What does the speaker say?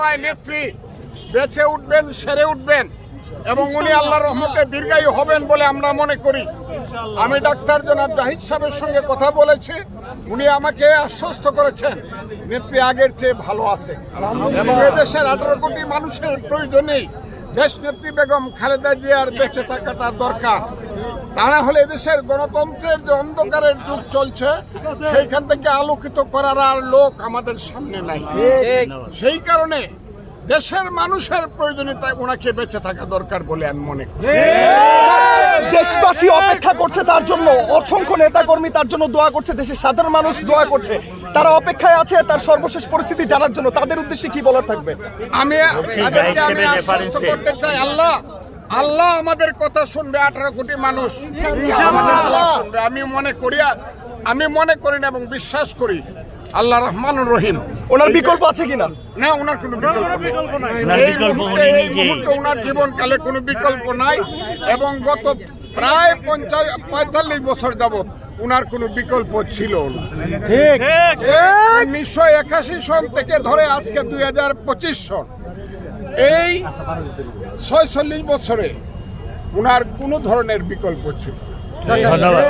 দোয়ায় নেত্রী বেঁচে উঠবেন সেরে উঠবেন এবং উনি আল্লাহর রহমতে দীর্ঘায়ু হবেন বলে আমরা মনে করি। আমি ডাক্তার জনাব জাহিদ সাহেবের সঙ্গে কথা বলেছি। উনি আমাকে আশ্বস্ত করেছেন নেত্রী আগের চেয়ে ভালো আছে। এবং এদেশের আঠারো কোটি মানুষের প্রয়োজনেই দেশ নেত্রী বেগম খালেদা জিয়ার বেঁচে থাকাটা দরকার। তা না হলে এদেশের গণতন্ত্রের যে অন্ধকারের যুগ চলছে সেইখান থেকে আলোকিত করার আর লোক আমাদের সামনে নাই। সেই কারণে দেশের মানুষের প্রয়োজনীয়তায় ওনাকে বেঁচে থাকা দরকার বলে আমি মনে করি। দেশবাসী অপেক্ষা করছে তার জন্য অসংখ্য নেতাকর্মী তার জন্য দোয়া করছে দেশের সাধারণ মানুষ দোয়া করছে। তারা অপেক্ষায় আছে তার সর্বশেষ পরিস্থিতি জানার জন্য। তাদের উদ্দেশ্যে কি বলার থাকবে? আমি আমি করতে চাই আল্লাহ আল্লাহ আমাদের কথা শুনবে আঠারো কোটি মানুষ। শুনবে। আমি মনে করি আমি মনে করি না এবং বিশ্বাস করি আল্লাহ রহমানুর রহিম। ওনার বিকল্প আছে কিনা? না ওনার কোনো বিকল্প নেই। ওনার জীবনকালে কোনো বিকল্প নাই এবং গত প্রায় পঞ্চাশ পঁয়তাল্লিশ বছর যাবত ওনার কোনো বিকল্প ছিল না। উনিশশো একাশি সন থেকে ধরে আজকে দুই হাজার পঁচিশ সন। এই ছয়চল্লিশ বছরে ওনার কোনো ধরনের বিকল্প ছিল ধন্যবাদ।